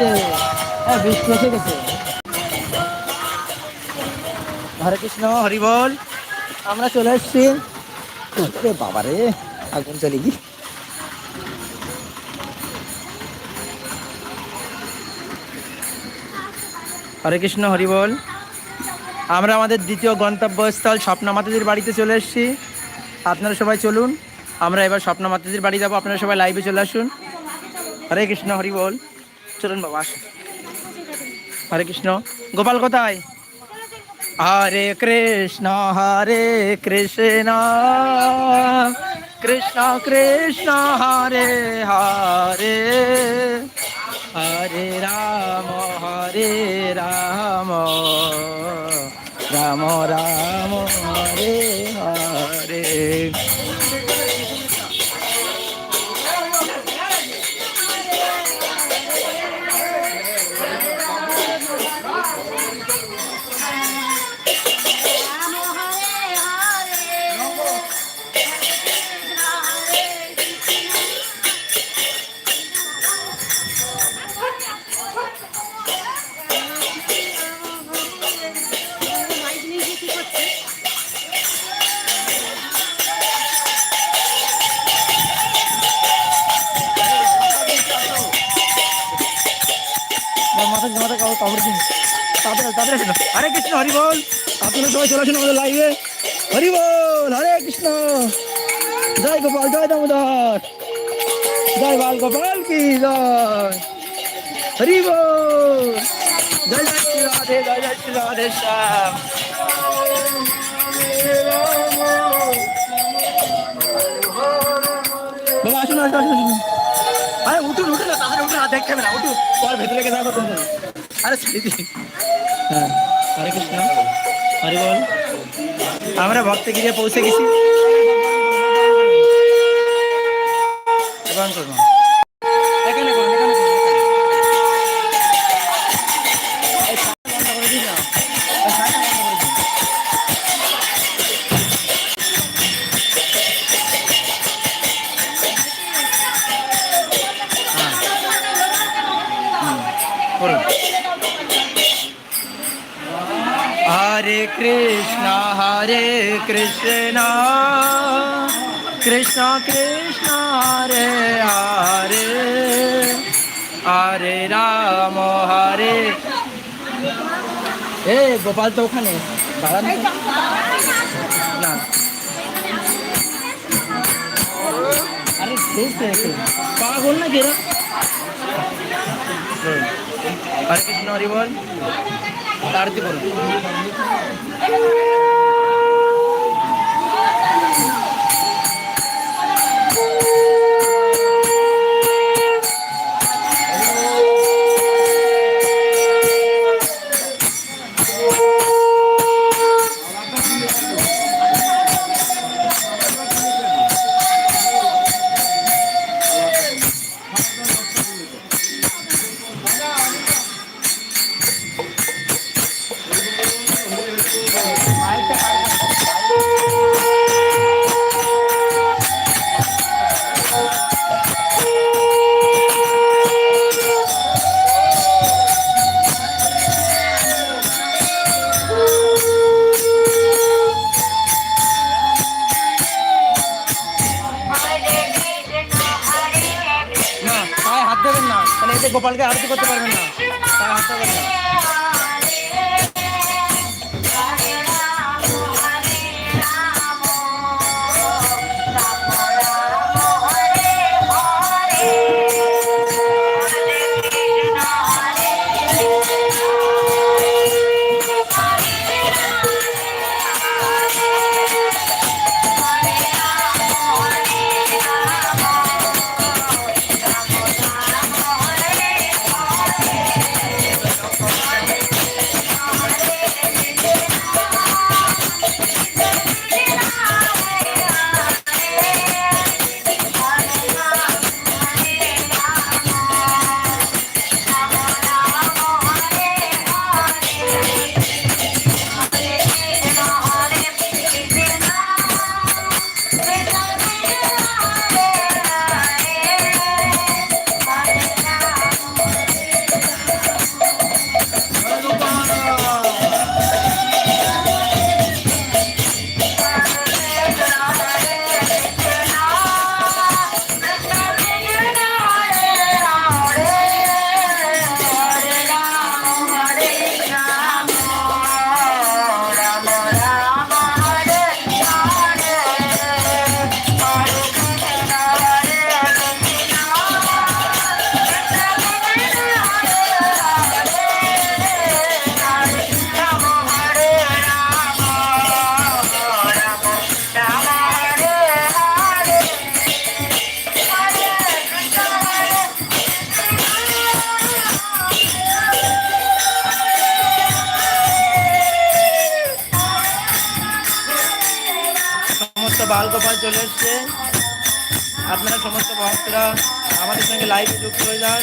হ্যাঁ গেছে। হরে কৃষ্ণ হরি বল। আমরা চলে এসছি। রে বাবা রে আগুন চলে গি হরে কৃষ্ণ হরি বল। আমরা আমাদের দ্বিতীয় গন্তব্যস্থল স্বপ্না মাতাজির বাড়িতে চলে এসেছি। আপনারা সবাই চলুন। আমরা এবার স্বপ্না মাতাজির বাড়ি যাব। আপনারা সবাই লাইভে চলে আসুন। হরে কৃষ্ণ হরি বল। চলুন বাবা, আসুন। হরে কৃষ্ণ। গোপাল কোথায়? হরে কৃষ্ণ হরে কৃষ্ণ কৃষ্ণ কৃষ্ণ, হরে হরে হরে রাম হরে রাম রাম রাম। তাড়াতাড়ি তাড়াতাড়ি আসুন হরে কৃষ্ণ, হরি বল। আপনারা সবাই চলে আসুন আমাদের লাইভে হরি বল, হরে কৃষ্ণ। জয় গোপাল, জয় দামোদর। জয় বাল গোপাল কি জয়। হরি বল। জয় জয় শ্রী রাধে, জয় জয় শ্রী রাধে শ্যাম। বাবা, আসুন আসুন আসুন আসুন। আরে, উঠুন উঠুন না তাদের উঠুন, আর দেখতে হবে না উঠুন। তোমার ভেতরে গিয়ে দেখো তোমরা আরে ছেড়ে হ্যাঁ হরে কৃষ্ণ হরি বল। আমরা ভক্তগিরিয়ে পৌঁছে গেছি। এবং করব। কৃষ্ণ কৃষ্ণ কৃষ্ণ হরে হরে হরে রাম, হরে। এ, গোপাল তো ওখানে। তো। না। আরে পাগল না কেরা হরে কৃষ্ণ, হরি বল। আরতি করুন ভক্তরা আমাদের সঙ্গে লাইভে যুক্ত হয়ে যান।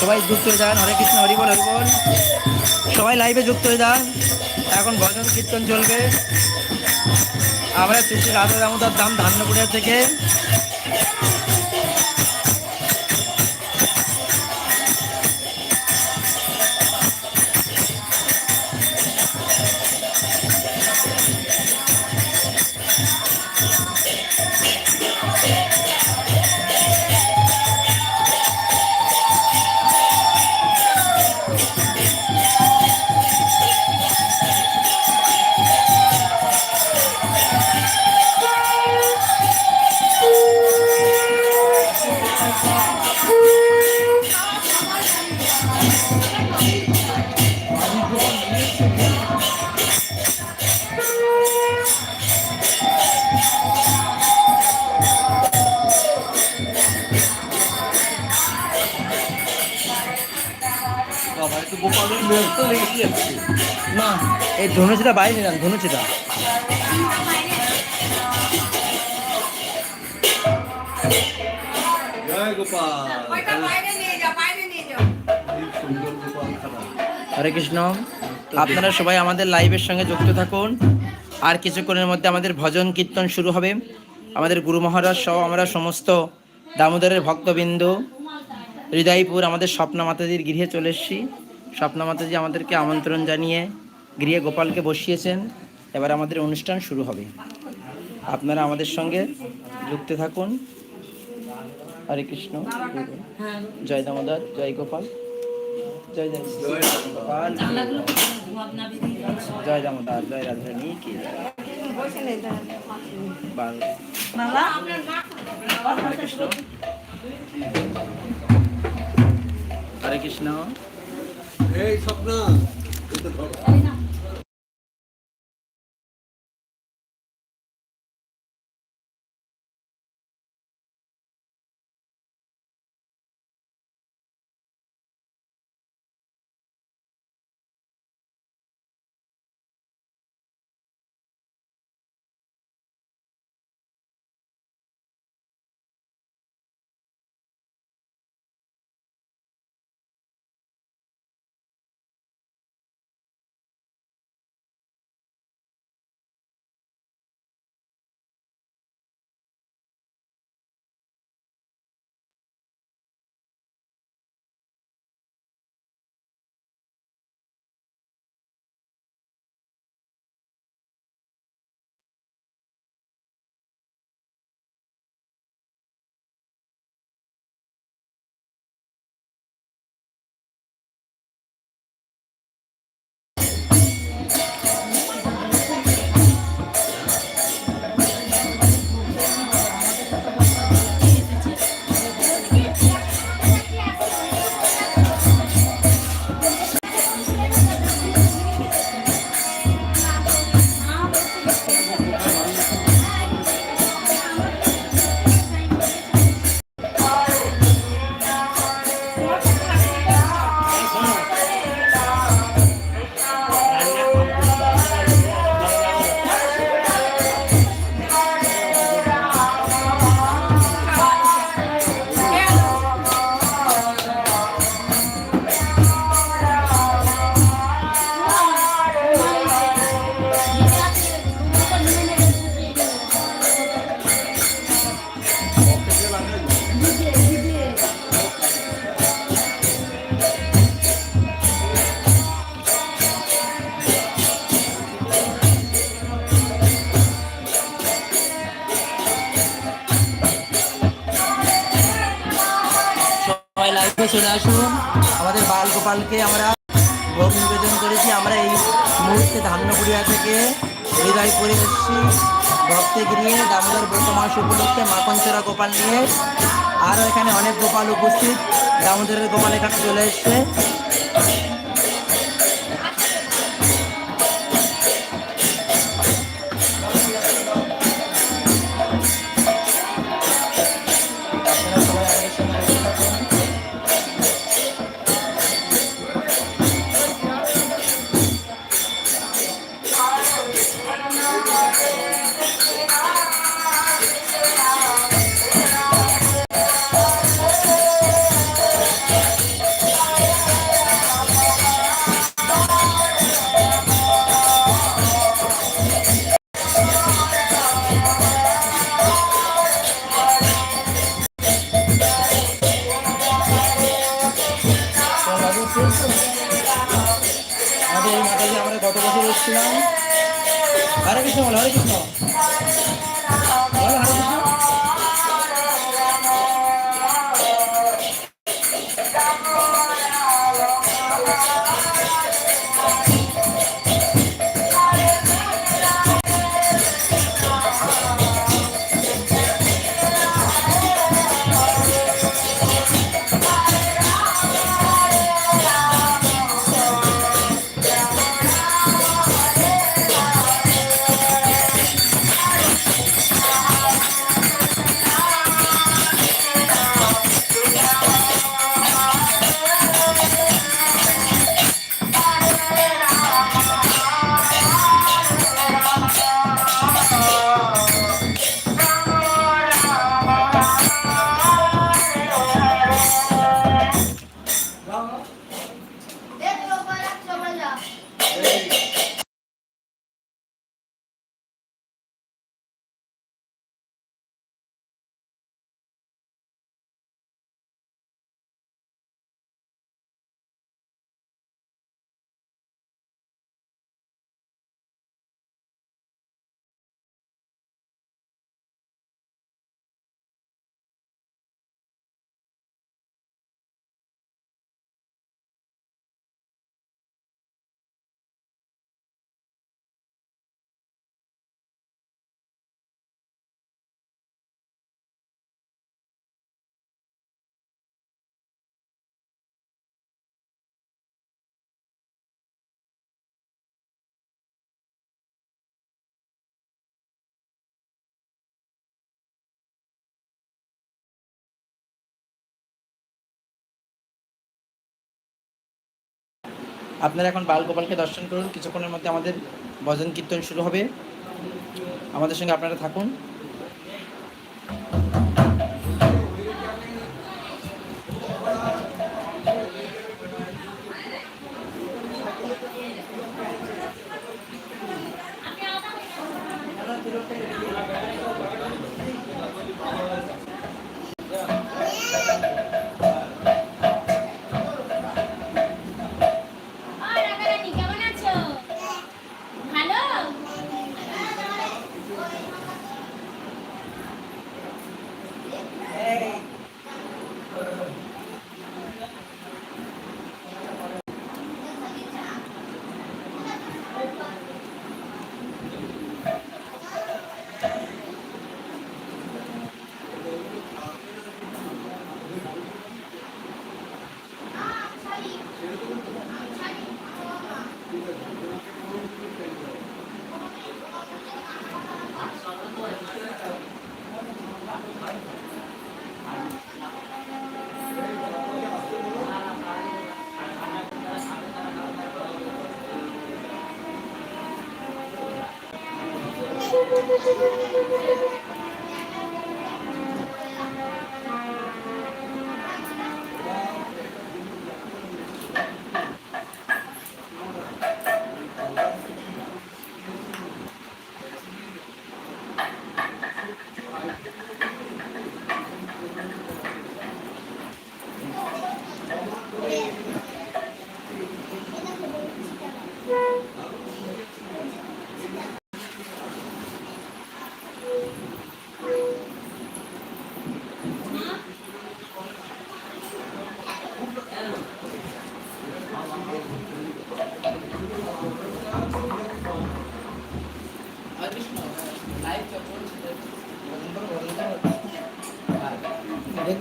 সবাই যুক্ত হয়ে যান। হরে কৃষ্ণ হরিবল হরিবল সবাই লাইভে যুক্ত হয়ে যান। এখন ভজন কীর্তন চলবে। আমরা শ্রী শ্রী রাধা দামোদর দাম ধান্যপুরিয়া থেকে না এই ধনুচিটা বাইরে যান ধনুচিটা। জয় গোপাল। হরে কৃষ্ণ। আপনারা সবাই আমাদের লাইভের সঙ্গে যুক্ত থাকুন। আর কিছুক্ষণের মধ্যে আমাদের ভজন কীর্তন শুরু হবে। আমাদের গুরু মহারাজ সহ আমরা সমস্ত দামোদরের ভক্তবৃন্দ হৃদয়পুর আমাদের স্বপ্না মাতাজির গৃহে চলে এসেছি। স্বপ্না মাতাজি আমাদেরকে আমন্ত্রণ জানিয়ে গৃহে গোপালকে বসিয়েছেন। এবার আমাদের অনুষ্ঠান শুরু হবে। আপনারা আমাদের সঙ্গে যুক্ত থাকুন। হরে কৃষ্ণ। জয় দামোদর জয় গোপাল। জয় জয় গোপাল। জয় দামোদর জয় রাধারানী কি জয়? কৃষ্ণ হরে কৃষ্ণ। এই স্বপ্না। ধরো। চলে আসুন। আমাদের বাল গোপালকে আমরা ভোগ নিবেদন করেছি। আমরা এই মুহূর্তে ধান্যপুরিয়া থেকে হৃদয় করে এসেছি। ভক্তে গিয়ে দামোদর ব্রত মাস উপলক্ষে মাখনচোরা গোপাল নিয়ে। আরও এখানে অনেক গোপাল উপস্থিত। দামোদরের গোপাল এখানে চলে এসছে। আপনারা এখন বালগোপালকে দর্শন করুন। কিছুক্ষণের মধ্যে আমাদের ভজন কীর্তন শুরু হবে। আমাদের সঙ্গে আপনারা থাকুন।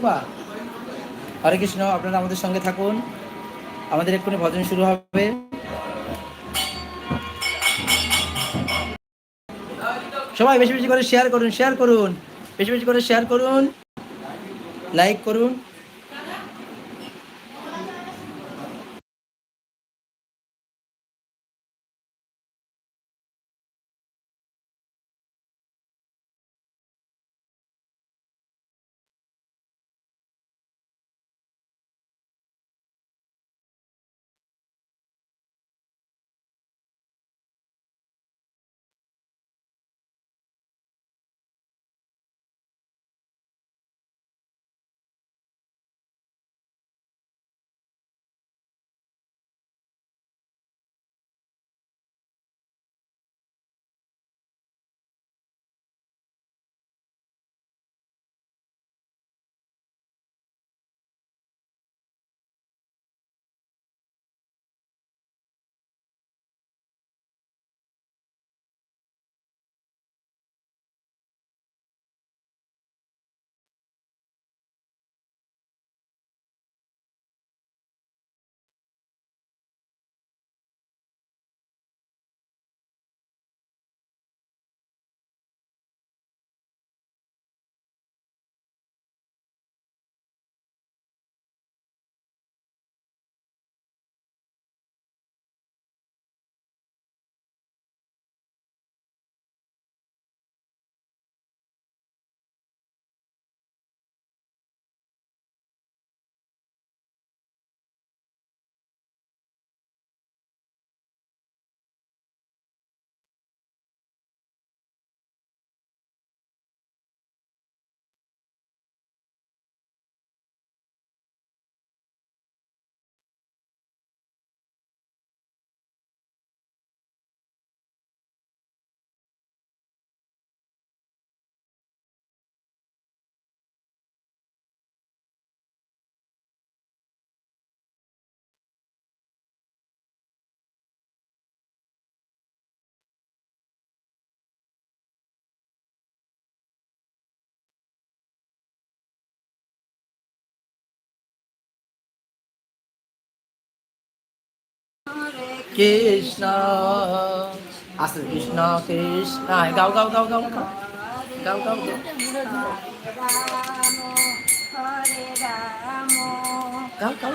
দেখবা হরে কৃষ্ণ, আপনারা আমাদের সঙ্গে থাকুন। আমাদের এক্ষুনি ভজন শুরু হবে। সবাই বেশি বেশি করে শেয়ার করুন শেয়ার করুন। বেশি বেশি করে শেয়ার করুন। লাইক করুন। কৃষ্ণ। আস্তে কৃষ্ণ কৃষ্ণ। গাও গাও গাও গাও গাও। গাও গাও গাও। গাও গাও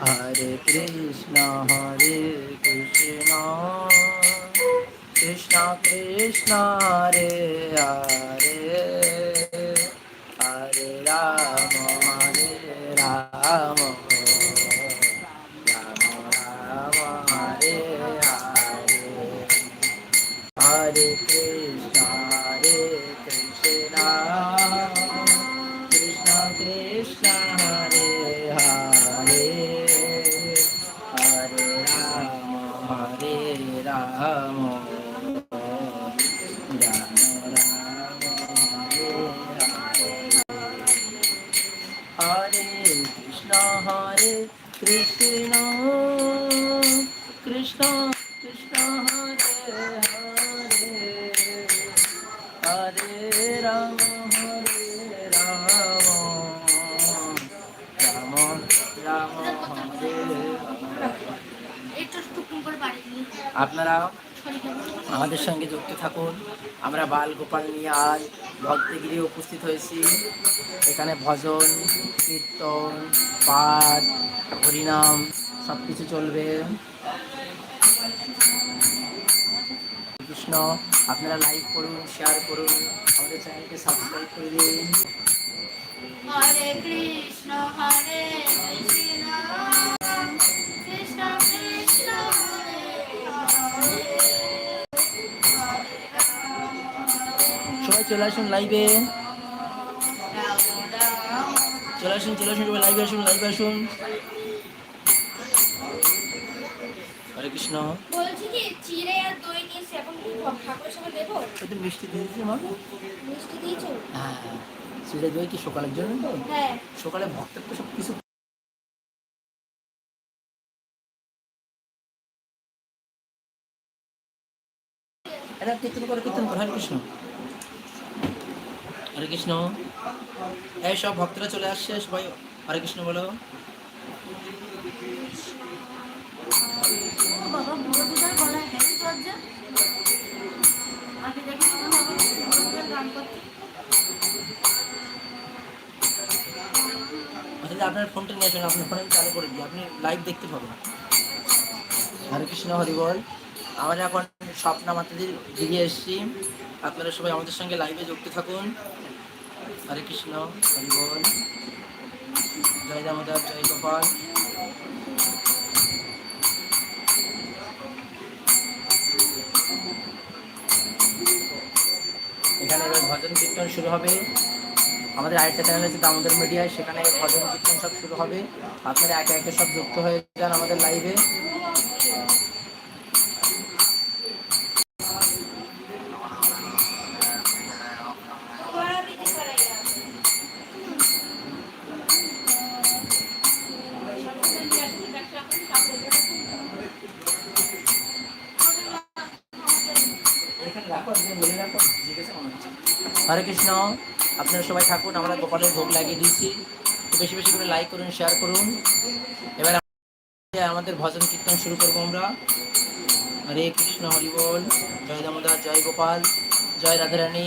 হরে কৃষ্ণ হরে কৃষ্ণ। কৃষ্ণ কৃষ্ণ, হরে হরে। হরে রাম Ramo. আপনারা আমাদের সঙ্গে যুক্ত থাকুন। আমরা বাল গোপাল নিয়ে আজ ভক্তগিরি উপস্থিত হয়েছি। এখানে ভজন, কীর্তন, পাঠ, হরিনাম সব কিছু চলবে। কৃষ্ণ, আপনারা লাইক করুন শেয়ার করুন, আমাদের চ্যানেলকে সাবস্ক্রাইব করে দিন। হরে কৃষ্ণ হরে কৃষ্ণ। সবাই চলে আসুন লাইভে চলে আসুন চলে আসুন সবাই লাইভে আসুন লাইভে আসুন। হরে কৃষ্ণ। মিষ্টি আমার মিষ্টি দিয়েছ? হ্যাঁ দই কি সকালের জন্য তো? হ্যাঁ। সকালে ভক্তের তো সব কিছু। এটা কীর্তন করে কীর্তন করে। হরে কৃষ্ণ। হরে কৃষ্ণ। এই সব ভক্তরা চলে আসছে সবাই হরে কৃষ্ণ বলো। আচ্ছা আপনার ফোনটা নিয়ে আসুন আপনার ফোনে চালু করে দিই আপনি লাইভ দেখতে পাবেন। হরে কৃষ্ণ হরি বল। আমরা এখন স্বপ্না মাতাদের দিকে এসেছি। আপনারা সবাই আমাদের সঙ্গে লাইভে যুক্ত থাকুন। হরে কৃষ্ণ, হরি বল। জয় দামোদর, জয় গোপাল। এখানে এবার ভজন কীর্তন শুরু হবে। আমাদের আরেকটা চ্যানেল আছে দামোদর মিডিয়ায় সেখানে ভজন কীর্তন সব শুরু হবে। আপনারা একে একে সব যুক্ত হয়ে যান আমাদের লাইভে হরে কৃষ্ণ। আপনারা সবাই থাকুন, আমরা গোপালের ভোগ লাগিয়ে দিয়েছি। বেশি বেশি করে লাইক করুন শেয়ার করুন। এবার আমাদের ভজন কীর্তন শুরু করব আমরা। হরে কৃষ্ণ হরিবল জয় দামোদর, জয় গোপাল, জয় রাধারানী।